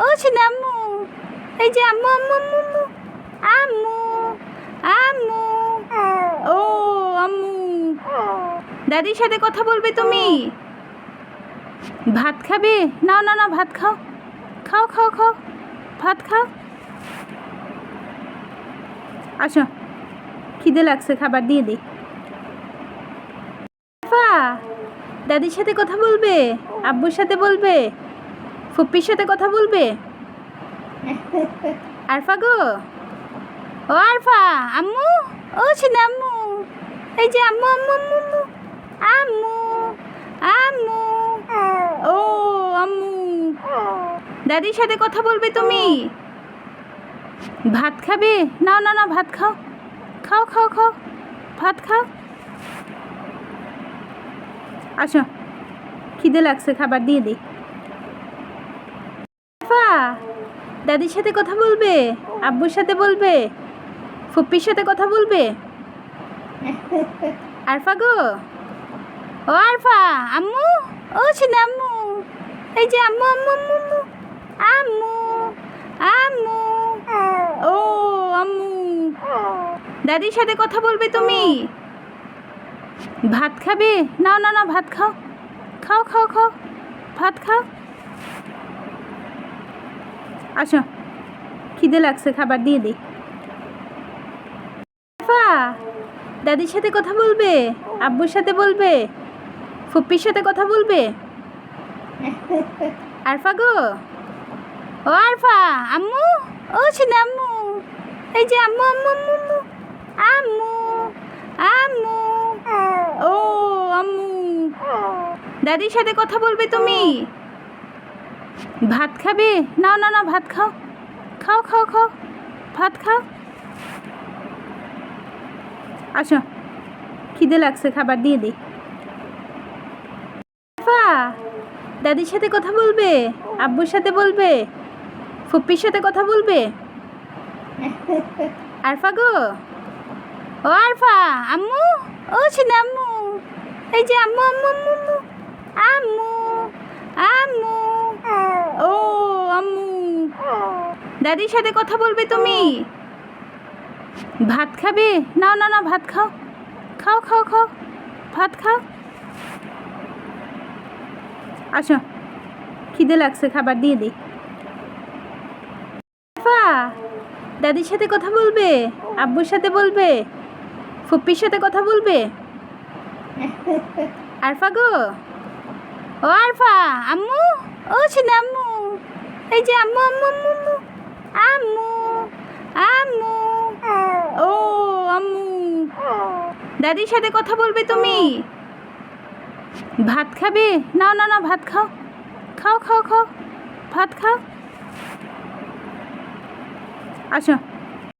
ও আম্মু, এই যে আম্মু আম্মু আম্মু আম্মু আম্মু ও, আম্মু। দাদির সাথে কথা বলবে তুমি? ভাত খাবে? না না না ভাত খাও। খাও খাও খাও। ভাত খাও। আসো। খিদে লাগছে, খাবার দিয়ে দিই দাদির সাথে কথা বলবে? আব্বুর সাথে বলবে? ফুপ্পির সাথে কথা বলবে? আরফা গো? ও আরফা, আম্মু? ও ছিল আম্মু। এই যে আম্মু আম্মু আম্মু আম্মু। আম্মু ও, আম্মু। দাদির সাথে কথা বলবে তুমি? ভাত খাবে? নাও না না ভাত খাও। খাও খাও খাও। ভাত খাও। আসো। খিদে লাগছে, খাবার দিয়ে দিই আরফা, দাদির সাথে কথা বলবে আব্বুর সাথে বলবে ফুপ্পির সাথে কথা বলবে? আরফা গো? ও আরফা আম্মু? ও ছিল আম্মু এই যে আম্মু আম্মু আম্মু আম্মু আম্মু ও আম্মু দাদির সাথে কথা বলবে তুমি? ভাত খাবে? না না না ভাত খাও খাও খাও খাও ভাত খাও। আসো। খিদে লাগছে, খাবার দিয়ে দিই দাদির সাথে কথা বলবে? আব্বুর সাথে বলবে? ফুপ্পির সাথে কথা বলবে? আরফা গো? ও আরফা, আম্মু? ও ছিল আম্মু। এই যে আম্মু আম্মু আম্মু। আম্মু আম্মু। ও, আম্মু। দাদির সাথে কথা বলবে তুমি? ভাত খাবে? নাও না না ভাত খাও। খাও খাও খাও। ভাত খাও। আসো। খিদে লাগছে, খাবার দিয়ে দিই দাদির সাথে কথা বলবে? আব্বুর সাথে বলবে? ফুপ্পির সাথে কথা বলবে? আরফা গো? ও আরফা, আম্মু? ও ছিল আম্মু। এই যে আম্মু আম্মু আম্মু আম্মু। আম্মু ও আম্মু দাদির সাথে কথা বলবে তুমি? ভাত খাবে? নাও না না ভাত খাও। খাও খাও খাও। ভাত খাও। আসো। খিদে লাগছে, খাবার দিয়ে দিই দাদির সাথে কথা বলবে? আব্বুর সাথে বলবে? ফুপ্পির সাথে কথা বলবে? আরফা গো? ও আরফা, আম্মু? ও ছিল আম্মু। এই যে আম্মু আম্মু আম্মু আম্মু। আম্মু আম্মু। ও, আম্মু। দাদির সাথে কথা বলবে তুমি? ভাত খাবে? না না না, ভাত খাও। খাও খাও খাও। ভাত খাও। আসো।